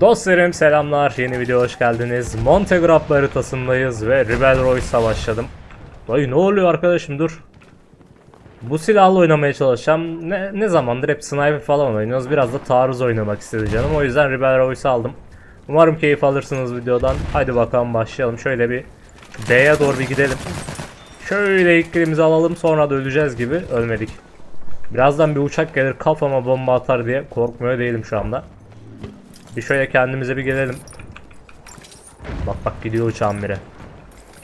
Dostlarım selamlar. Yeni video hoş geldiniz. Montegrappa haritasındayız ve Rebel Royce'a başladım. Vay ne oluyor arkadaşım dur. Bu silahla oynamaya çalışacağım. Ne, ne zamandır hep sniper falan oynuyoruz. Biraz da taarruz oynamak istedi canım. O yüzden Rebel Royce'ı aldım. Umarım keyif alırsınız videodan. Hadi bakalım başlayalım. Şöyle bir D'ye doğru bir gidelim. Şöyle ilk alalım sonra da öleceğiz gibi ölmedik. Birazdan bir uçak gelir kafama bomba atar diye korkmuyor değilim şu anda. Bir şöyle kendimize bir gelelim. Bak bak gidiyor uçağın biri.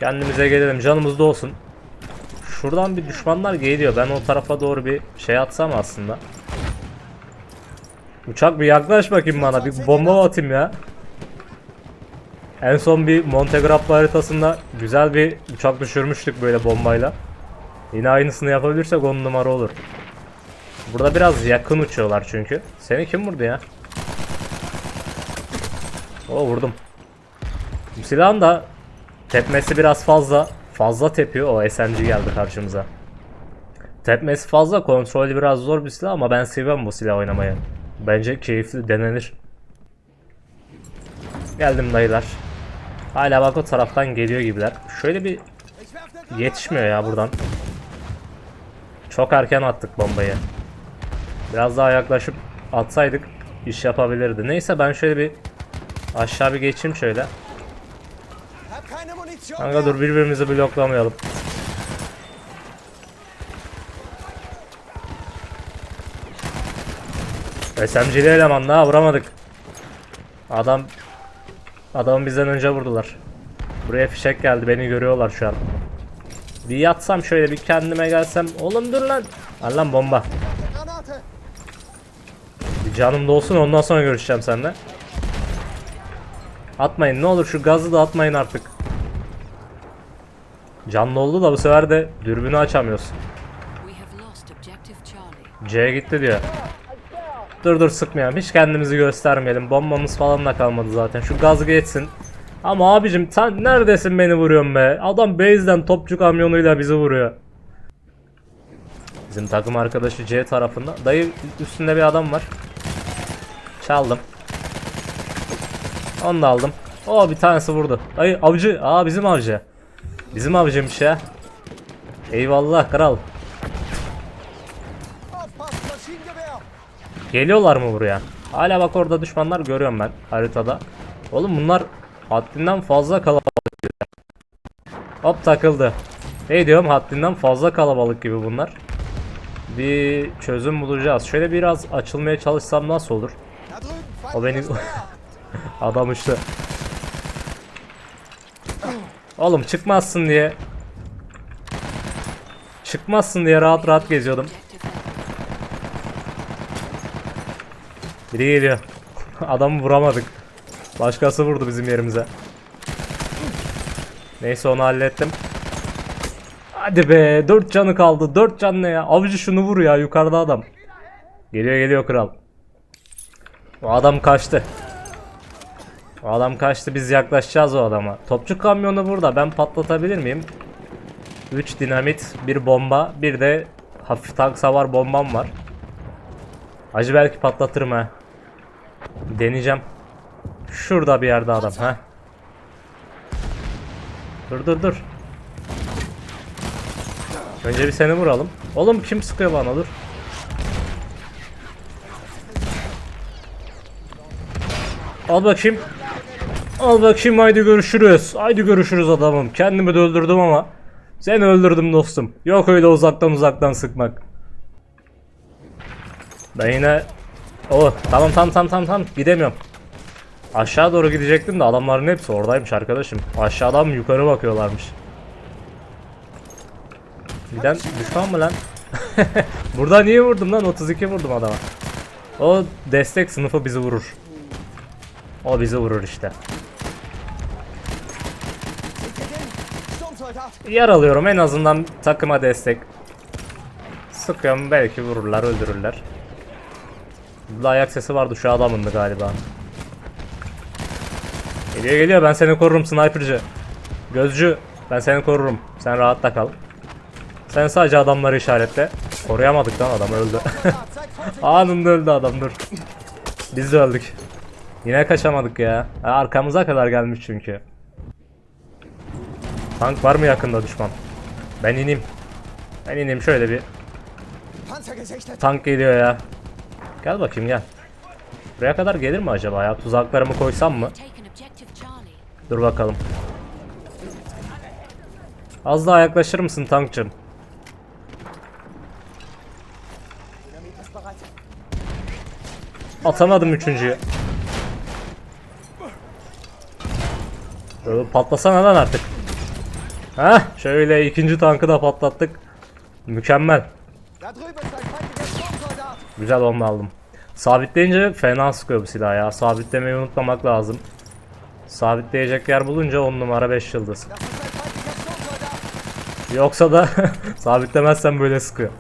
Kendimize gelelim canımız da olsun. Şuradan bir düşmanlar geliyor. Ben o tarafa doğru bir şey atsam aslında. Uçak bir yaklaş bakayım bana. Bir bomba atayım ya. En son bir Montegrappa haritasında güzel bir uçak düşürmüştük böyle bombayla. Yine aynısını yapabilirsek on numara olur. Burada biraz yakın uçuyorlar çünkü. Seni kim vurdu ya? O vurdum. Bu silahın da tepmesi biraz fazla fazla tepiyor. O SMG geldi karşımıza. Tepmesi fazla, kontrolü biraz zor bir silah ama ben seviyorum bu silah oynamayı. Bence keyifli denenir. Geldim dayılar. Hala bak o taraftan geliyor gibiler. Şöyle bir yetişmiyor ya buradan. Çok erken attık bombayı. Biraz daha yaklaşıp atsaydık iş yapabilirdi. Neyse ben şöyle bir aşağı bir geçeyim şöyle. Kanka dur birbirimizi bloklamayalım. SMG'li eleman daha vuramadık. Adam Adamı bizden önce vurdular. Buraya fişek geldi beni görüyorlar şu an. Bir yatsam şöyle bir kendime gelsem. Oğlum dur lan. Al lan bomba. Bir canım dolsun ondan sonra görüşeceğim seninle. Atmayın ne olur şu gazı da atmayın artık. Canlı oldu da bu sefer de dürbünü açamıyoruz. C'ye gitti diyor. Dur dur sıkmayalım. Hiç kendimizi göstermeyelim. Bombamız falan da kalmadı zaten. Şu gaz geçsin. Ama abicim sen neredesin beni vuruyorsun be? Adam base'den topçu kamyonuyla bizi vuruyor. Bizim takım arkadaşı C tarafında. Dayı üstünde bir adam var. Çaldım. Onu da aldım. O bir tanesi vurdu. Dayı avcı. Aa bizim avcı. Bizim avcıymış ya. Eyvallah kral. Geliyorlar mı buraya? Hala bak orada düşmanlar görüyorum ben haritada. Oğlum bunlar haddinden fazla kalabalık. Hop takıldı. Ne diyorum haddinden fazla kalabalık gibi bunlar. Bir çözüm bulacağız. Şöyle biraz açılmaya çalışsam nasıl olur? O beni. adam işte. Oğlum çıkmazsın diye. Çıkmazsın diye rahat rahat geziyordum. Biri geliyor. Adamı vuramadık. Başkası vurdu bizim yerimize. Neyse onu hallettim. Hadi be 4 canı kaldı. 4 can ne ya? Avcı şunu vur ya yukarıda adam. Geliyor geliyor kral. O adam kaçtı. O adam kaçtı biz yaklaşacağız o adama. Topçu kamyonu burada ben patlatabilir miyim? 3 dinamit, bir bomba, bir de hafif tank savar bombam var. Acı belki patlatırım ha. Deneyeceğim. Şurada bir yerde adam ha. Dur dur dur. Önce bir seni vuralım. Oğlum kim sıkıyor bana dur. Al bakayım. Al bakayım haydi görüşürüz. Haydi görüşürüz adamım. Kendimi de öldürdüm ama. Seni öldürdüm dostum. Yok öyle uzaktan uzaktan sıkmak. Ben yine Oh tamam tamam tamam tamam tamam gidemiyorum. Aşağı doğru gidecektim de adamların hepsi oradaymış arkadaşım. Aşağıdan yukarı bakıyorlarmış. Giden düşman mı lan? Burada niye vurdum lan? 32 vurdum adama. O destek sınıfı bizi vurur. O bizi vurur işte. Yer alıyorum en azından takıma destek. Sıkıyorum belki vururlar öldürürler. Burada ayak sesi vardı şu adamındı galiba. Geliyor geliyor ben seni korurum sniperci. Gözcü ben seni korurum. Sen rahatta kal. Sen sadece adamları işaretle. Koruyamadık lan adam öldü. Anında öldü adam dur. Biz de öldük. Yine kaçamadık ya. Arkamıza kadar gelmiş çünkü. Tank var mı yakında düşman? Ben ineyim. Ben ineyim şöyle bir. Tank geliyor ya. Gel bakayım gel. Buraya kadar gelir mi acaba ya? Tuzaklarımı koysam mı? Dur bakalım. Az daha yaklaşır mısın tankçım? Atamadım üçüncüyü. Patlasana lan artık. Heh şöyle ikinci tankı da patlattık. Mükemmel. Güzel onu aldım. Sabitleyince fena sıkıyor bu silah ya. Sabitlemeyi unutmamak lazım. Sabitleyecek yer bulunca 10 numara 5 yıldız. Yoksa da sabitlemezsen böyle sıkıyor.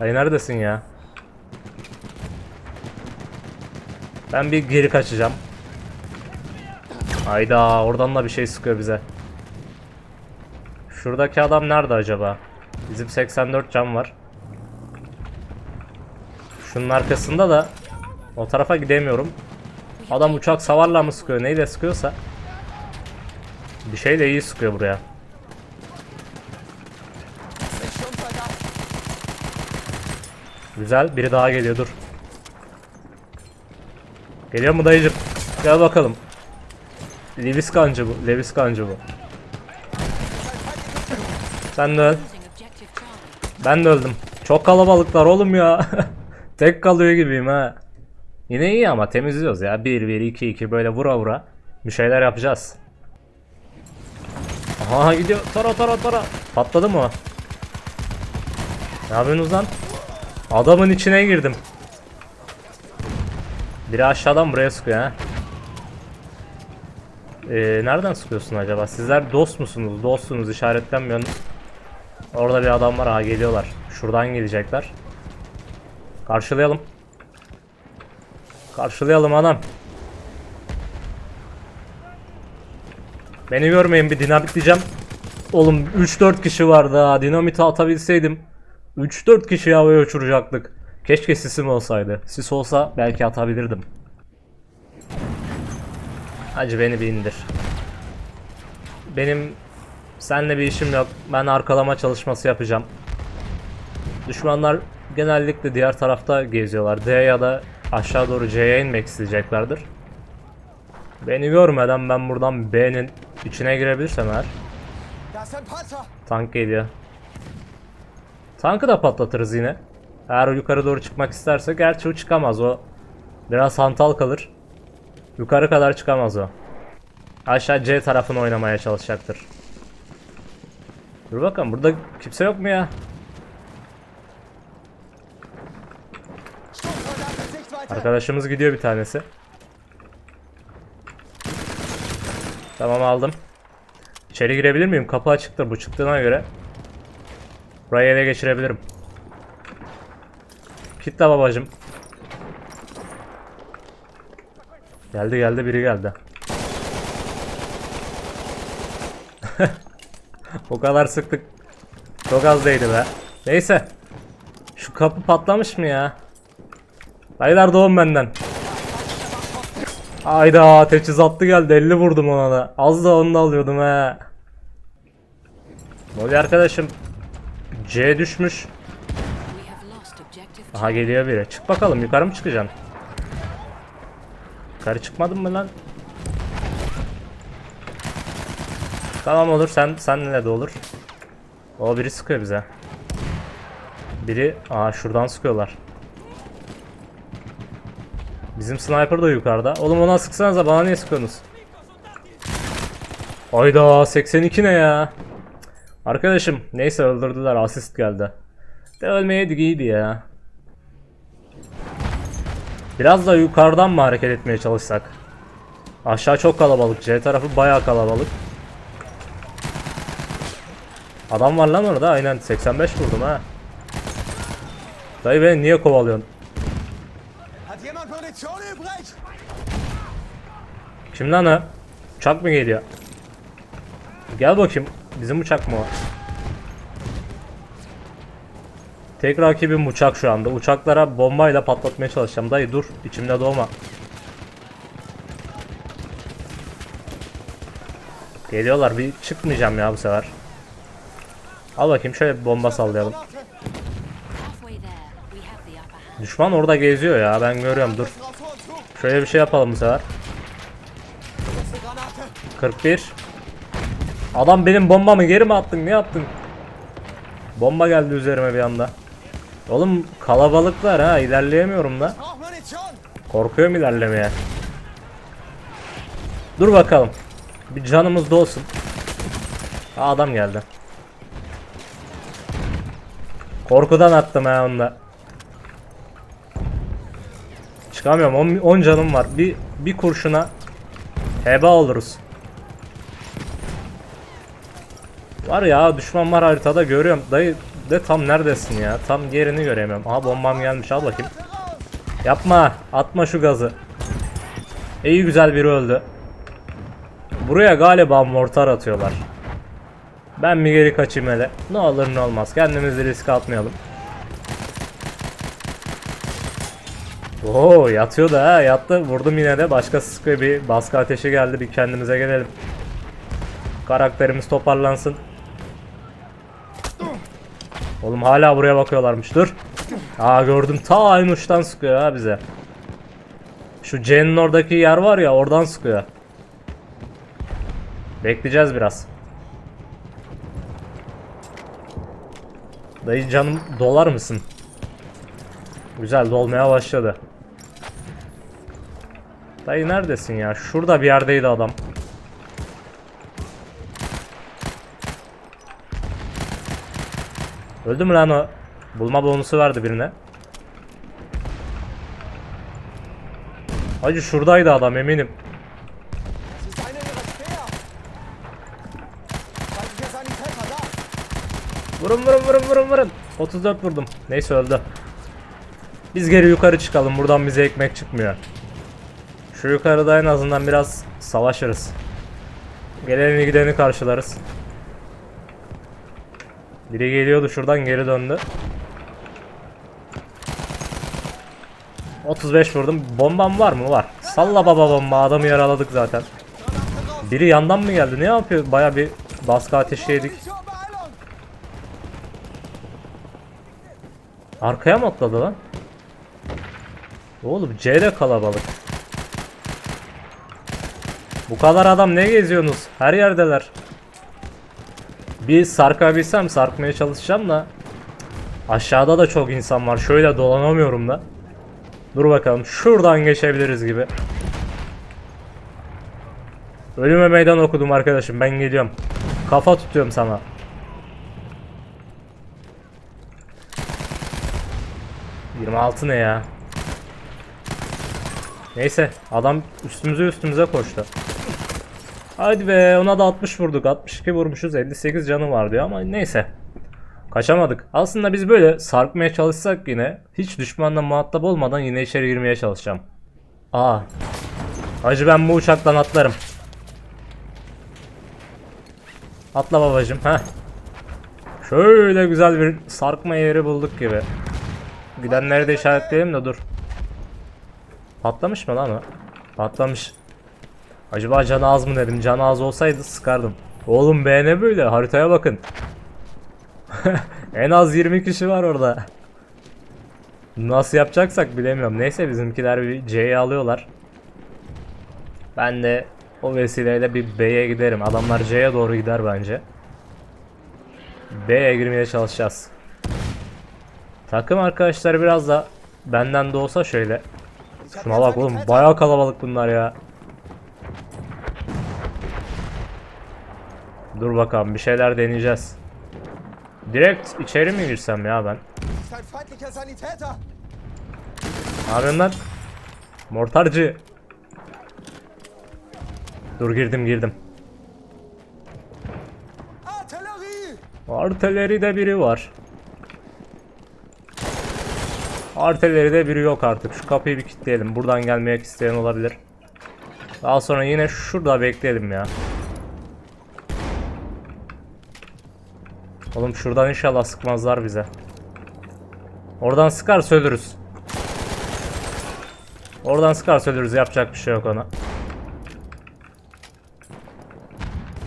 Ay neredesin ya? Ben bir geri kaçacağım. Hayda oradan da bir şey sıkıyor bize. Şuradaki adam nerede acaba? Bizim 84 can var. Şunun arkasında da o tarafa gidemiyorum. Adam uçak savarla mı sıkıyor neyle sıkıyorsa. Bir şeyle iyi sıkıyor buraya. Güzel. Biri daha geliyor. Dur. Geliyor mu dayıcım? Gel bakalım. Lewis kancı bu. Lewis kancı bu. Sen de öl. Ben de öldüm. Çok kalabalıklar oğlum ya. Tek kalıyor gibiyim ha. Yine iyi ama temizliyoruz ya. 1 1 2 2 böyle vura vura bir şeyler yapacağız. Aha gidiyor. Tara tara tara. Patladı mı o? Ne yapıyorsunuz lan? Adamın içine girdim. Biri aşağıdan buraya sıkıyor ha. Ee, nereden sıkıyorsun acaba? Sizler dost musunuz? Dostsunuz işaretlenmiyorsunuz. Orada bir adam var ha geliyorlar. Şuradan gelecekler. Karşılayalım. Karşılayalım adam. Beni görmeyin bir dinamitleyeceğim. Oğlum 3-4 kişi vardı ha. Dinamiti atabilseydim 3-4 kişi havaya uçuracaktık. Keşke sisim olsaydı. Sis olsa belki atabilirdim. Hacı beni bir indir. Benim Senle bir işim yok. Ben arkalama çalışması yapacağım. Düşmanlar genellikle diğer tarafta geziyorlar. D ya da aşağı doğru C'ye inmek isteyeceklerdir. Beni görmeden ben buradan B'nin içine girebilirsem eğer tank geliyor. Tankı da patlatırız yine. Eğer yukarı doğru çıkmak isterse gerçi o çıkamaz o. Biraz hantal kalır. Yukarı kadar çıkamaz o. Aşağı C tarafını oynamaya çalışacaktır. Dur bakalım burada kimse yok mu ya? Arkadaşımız gidiyor bir tanesi. Tamam aldım. İçeri girebilir miyim? Kapı açıktır bu çıktığına göre. Burayı ele geçirebilirim. Kitle babacım. Geldi geldi biri geldi. O kadar sıktık. Çok az değdi be. Neyse. Şu kapı patlamış mı ya? Dayılar doğum benden. Ayda teçhizatlı geldi 50 vurdum ona da. Az da onu da alıyordum he. Oluyor arkadaşım? C düşmüş. Aha geliyor biri. Çık bakalım yukarı mı çıkacaksın? Yukarı çıkmadın mı lan? Tamam olur sen senle de olur. O biri sıkıyor bize. Biri aa şuradan sıkıyorlar. Bizim sniper da yukarıda. Oğlum ona sıksanıza bana niye sıkıyorsunuz? Ayda 82 ne ya? Arkadaşım neyse öldürdüler asist geldi. De ölmeyeydik iyiydi ya. Biraz da yukarıdan mı hareket etmeye çalışsak? Aşağı çok kalabalık. C tarafı bayağı kalabalık. Adam var lan orada aynen 85 vurdum ha. Dayı beni niye kovalıyorsun? Kim lan ha? Uçak mı geliyor? Gel bakayım. Bizim uçak mı o? Tek rakibim uçak şu anda. Uçaklara bombayla patlatmaya çalışacağım. Dayı dur. içimde doğma. Geliyorlar. Bir çıkmayacağım ya bu sefer. Al bakayım şöyle bomba sallayalım. Düşman orada geziyor ya ben görüyorum dur. Şöyle bir şey yapalım bu sefer. Nächste Granate. 41. Adam benim bombamı geri mi attın? Ne yaptın? Bomba geldi üzerime bir anda. Oğlum kalabalıklar ha ilerleyemiyorum da. Korkuyorum ilerlemeye. Dur bakalım. Bir canımız da olsun. Aa, adam geldi. Korkudan attım ha onda. Çıkamıyorum. 10 canım var. Bir bir kurşuna heba oluruz. Var ya düşman var haritada görüyorum. Dayı de tam neredesin ya? Tam yerini göremiyorum. Aha bombam gelmiş al bakayım. Yapma. Atma şu gazı. İyi güzel biri öldü. Buraya galiba mortar atıyorlar. Ben bir geri kaçayım hele. Ne olur ne olmaz. Kendimizi riske atmayalım. Oo yatıyor da ha yattı. Vurdum yine de. Başka sıkı bir baskı ateşi geldi. Bir kendimize gelelim. Karakterimiz toparlansın. Oğlum hala buraya bakıyorlarmış. Dur. Aa gördüm. Ta aynı uçtan sıkıyor ha bize. Şu C'nin oradaki yer var ya oradan sıkıyor. Bekleyeceğiz biraz. Dayı canım dolar mısın? Güzel dolmaya başladı. Dayı neredesin ya? Şurada bir yerdeydi adam. Öldü mü lan o? Bulma bonusu verdi birine. Hacı şuradaydı adam eminim. Vurun vurun vurun vurun vurun. 34 vurdum. Neyse öldü. Biz geri yukarı çıkalım. Buradan bize ekmek çıkmıyor. Şu yukarıda en azından biraz savaşırız. Geleni gideni karşılarız. Biri geliyordu şuradan geri döndü. 35 vurdum. Bombam var mı? Var. Salla baba bomba. Adamı yaraladık zaten. Biri yandan mı geldi? Ne yapıyor? Baya bir baskı ateşi yedik. Arkaya mı atladı lan? Oğlum C'de kalabalık. Bu kadar adam ne geziyorsunuz? Her yerdeler. Bir sarkabilsem sarkmaya çalışacağım da. Aşağıda da çok insan var. Şöyle dolanamıyorum da. Dur bakalım. Şuradan geçebiliriz gibi. Ölüme meydan okudum arkadaşım. Ben geliyorum. Kafa tutuyorum sana. ...26 ne ya? Neyse adam üstümüze üstümüze koştu. Hadi be ona da 60 vurduk. 62 vurmuşuz 58 canı var diyor ama neyse. Kaçamadık. Aslında biz böyle sarkmaya çalışsak yine hiç düşmanla muhatap olmadan yine içeri girmeye çalışacağım. Aa. Hacı ben bu uçaktan atlarım. Atla babacım. Heh. Şöyle güzel bir sarkma yeri bulduk gibi. Gidenleri de işaretleyelim de dur. Patlamış mı lan o? Patlamış. Acaba canı az mı dedim. Canı az olsaydı sıkardım. Oğlum be ne böyle? Haritaya bakın. en az 20 kişi var orada. Nasıl yapacaksak bilemiyorum. Neyse bizimkiler bir C'yi alıyorlar. Ben de o vesileyle bir B'ye giderim. Adamlar C'ye doğru gider bence. B'ye girmeye çalışacağız. Takım arkadaşlar biraz da benden de olsa şöyle. Şuna bak oğlum bayağı kalabalık bunlar ya. Dur bakalım bir şeyler deneyeceğiz. Direkt içeri mi girsem ya ben? Lan? Mortarcı. Dur girdim girdim. Artillerie. Artilleride biri var. Artilleride biri yok artık. Şu kapıyı bir kilitleyelim. Buradan gelmek isteyen olabilir. Daha sonra yine şurada bekleyelim ya. Oğlum şuradan inşallah sıkmazlar bize. Oradan sıkarsa ölürüz. Oradan sıkarsa ölürüz. Yapacak bir şey yok ona.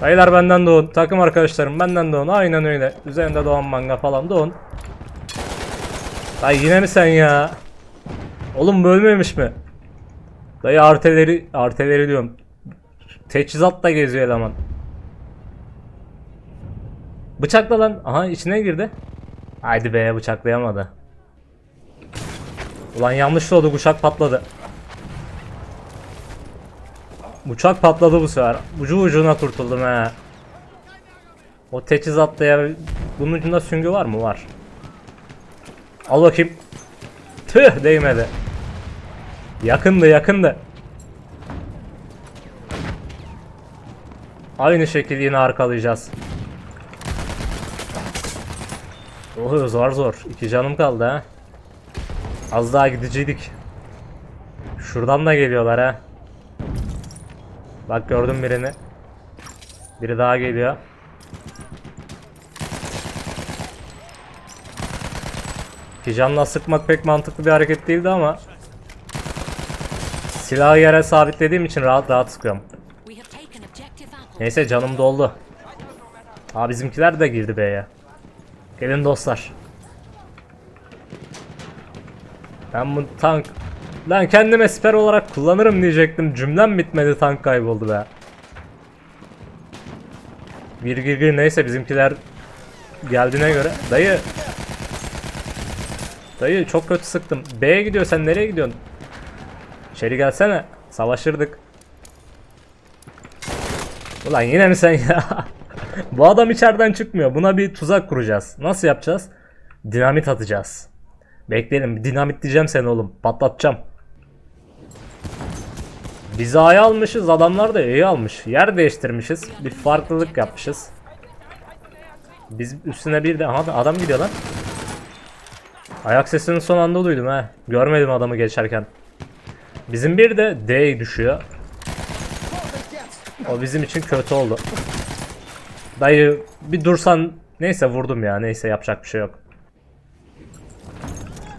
Dayılar benden doğun. Takım arkadaşlarım benden doğun. Aynen öyle. Üzerinde doğan manga falan doğun. Dayı yine mi sen ya? Oğlum bölmemiş mi? Dayı arteleri, arteleri diyorum. Teçhizatla geziyor eleman. Bıçakla lan. Aha içine girdi. Haydi be bıçaklayamadı. Ulan yanlış oldu uçak patladı. Uçak patladı bu sefer. Ucu ucuna kurtuldum he. O teçhizatla ya. Bunun ucunda süngü var mı? Var. Al bakayım. Tüh değmedi. Yakındı yakındı. Aynı şekilde yine arkalayacağız. Oh zor zor. İki canım kaldı ha. Az daha gideceydik. Şuradan da geliyorlar ha. Bak gördüm birini. Biri daha geliyor. İki canla sıkmak pek mantıklı bir hareket değildi ama Silahı yere sabitlediğim için rahat rahat sıkıyorum. Neyse canım doldu. Aa bizimkiler de girdi B'ye. Gelin dostlar. Ben bu tank... Lan kendime siper olarak kullanırım diyecektim. Cümlem bitmedi tank kayboldu be. Bir gir gir neyse bizimkiler geldiğine göre. Dayı. Dayı çok kötü sıktım. B'ye gidiyor sen nereye gidiyorsun? İçeri gelsene. Savaşırdık. Ulan yine mi sen ya? Bu adam içeriden çıkmıyor. Buna bir tuzak kuracağız. Nasıl yapacağız? Dinamit atacağız. Bekleyelim. Dinamit diyeceğim seni oğlum. Patlatacağım. Biz A'yı almışız. Adamlar da E'yi almış. Yer değiştirmişiz. Bir farklılık yapmışız. Biz üstüne bir de... Adam gidiyor lan. Ayak sesini son anda duydum ha. Görmedim adamı geçerken. Bizim bir de D düşüyor. O bizim için kötü oldu. Dayı bir dursan neyse vurdum ya neyse yapacak bir şey yok.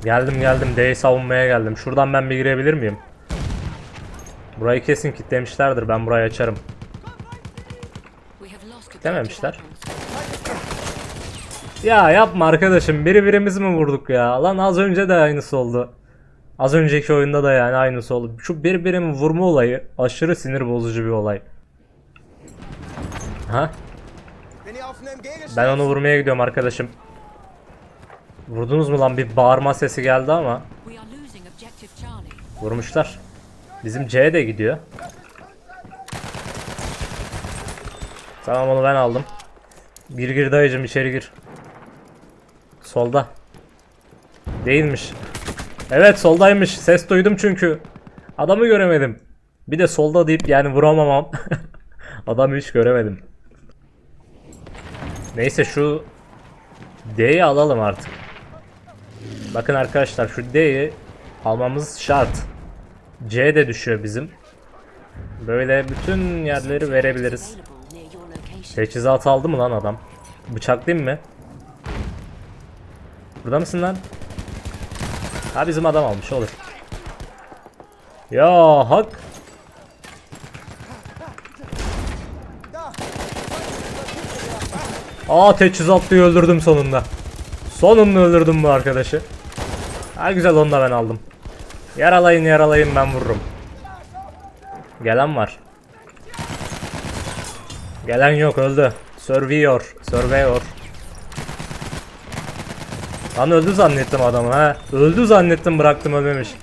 Geldim geldim D'yi savunmaya geldim. Şuradan ben bir girebilir miyim? Burayı kesin kitlemişlerdir ben burayı açarım. Dememişler. Ya yapma arkadaşım biri birimiz mi vurduk ya? Lan az önce de aynısı oldu. Az önceki oyunda da yani aynısı oldu. Şu birbirimi vurma olayı aşırı sinir bozucu bir olay. Ha? Ben onu vurmaya gidiyorum arkadaşım. Vurdunuz mu lan bir bağırma sesi geldi ama vurmuşlar. Bizim C de gidiyor. Tamam onu ben aldım. Gir gir dayıcım içeri gir. Solda. Değilmiş. Evet soldaymış. Ses duydum çünkü. Adamı göremedim. Bir de solda deyip yani vuramamam. Adamı hiç göremedim. Neyse şu D'yi alalım artık. Bakın arkadaşlar şu D'yi almamız şart. C de düşüyor bizim. Böyle bütün yerleri verebiliriz. Teçhizat aldı mı lan adam? Bıçaklayayım mı? Burada mısın lan? Ha bizim adam almış olur. Ya hak. Aa teçhizatlıyı öldürdüm sonunda. Sonunda öldürdüm bu arkadaşı. Ha güzel onu da ben aldım. Yaralayın yaralayın ben vururum. Gelen var. Gelen yok öldü. Surveyor. Surveyor. Lan öldü zannettim adamı ha. Öldü zannettim bıraktım ölmemiş.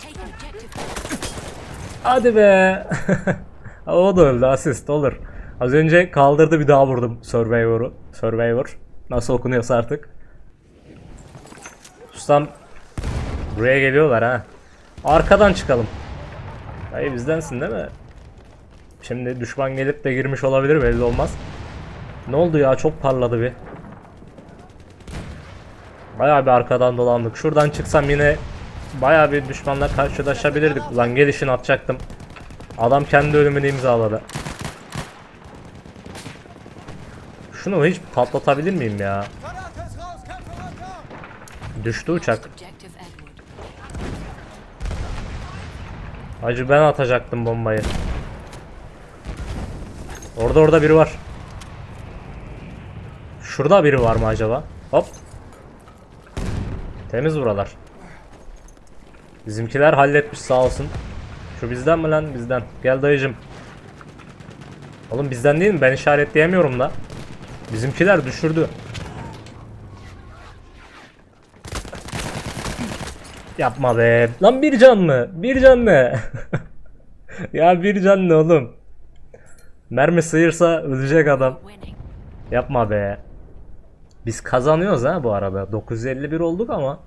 Hadi be. o da öldü asist olur. Az önce kaldırdı bir daha vurdum Survivor'u. Survivor. Nasıl okunuyorsa artık. Ustam buraya geliyorlar ha. Arkadan çıkalım. Hayır bizdensin değil mi? Şimdi düşman gelip de girmiş olabilir belli olmaz. Ne oldu ya çok parladı bir. Bayağı bir arkadan dolandık. Şuradan çıksam yine bayağı bir düşmanla karşılaşabilirdik. Ulan gelişini atacaktım. Adam kendi ölümünü imzaladı. Şunu hiç patlatabilir miyim ya? Düştü uçak. Hacı ben atacaktım bombayı. Orada orada biri var. Şurada biri var mı acaba? Hop. Temiz buralar. Bizimkiler halletmiş sağ olsun. Şu bizden mi lan? Bizden. Gel dayıcım. Oğlum bizden değil mi? Ben işaretleyemiyorum da. Bizimkiler düşürdü. Yapma be. Lan bir can mı? Bir can ne? ya bir can ne oğlum? Mermi sıyırsa ölecek adam. Yapma be. Biz kazanıyoruz ha bu arada. 951 olduk ama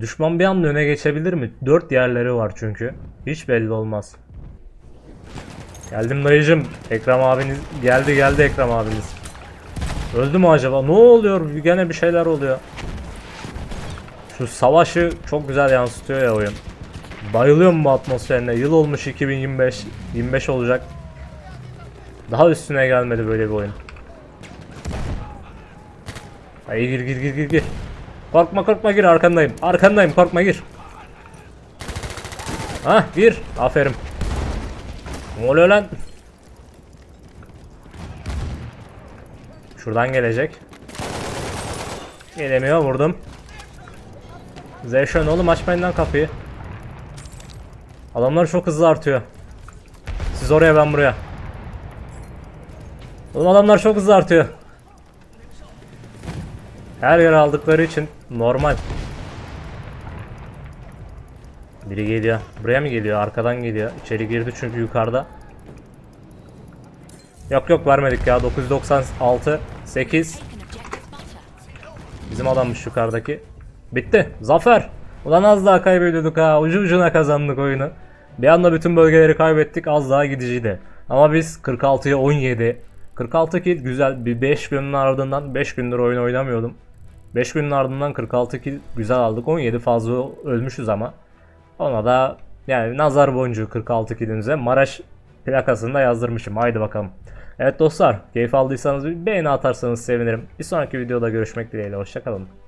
düşman bir anda öne geçebilir mi? 4 yerleri var çünkü. Hiç belli olmaz. Geldim dayıcım. Ekrem abiniz geldi geldi Ekrem abiniz. Öldü mü acaba? Ne oluyor? Gene bir şeyler oluyor. Şu savaşı çok güzel yansıtıyor ya oyun. Bayılıyorum bu atmosferine. Yıl olmuş 2025. 25 olacak. Daha üstüne gelmedi böyle bir oyun. Hayır gir gir gir gir gir. Korkma korkma gir arkandayım. Arkandayım korkma gir. Hah gir. Aferin. Ne oluyor lan? Şuradan gelecek. Gelemiyor vurdum. Zeyşön oğlum açmayın lan kapıyı. Adamlar çok hızlı artıyor. Siz oraya ben buraya. Oğlum adamlar çok hızlı artıyor. Her yer aldıkları için normal. Biri geliyor. Buraya mı geliyor? Arkadan geliyor. İçeri girdi çünkü yukarıda. Yok yok vermedik ya. 996 8 Taken objective butter. Bizim adammış yukarıdaki. Bitti. Zafer. Ulan az daha kaybediyorduk ha. Ucu ucuna kazandık oyunu. Bir anda bütün bölgeleri kaybettik. Az daha gidiciydi. Ama biz 46'ya 17. 46 kill güzel. Bir 5 günün ardından 5 gündür oyun oynamıyordum. 5 günün ardından 46 kill güzel aldık. 17 fazla ölmüşüz ama. Ona da yani nazar boncuğu 46 killinize. Maraş plakasını da yazdırmışım. Haydi bakalım. Evet dostlar keyif aldıysanız bir beğeni atarsanız sevinirim. Bir sonraki videoda görüşmek dileğiyle. Hoşçakalın.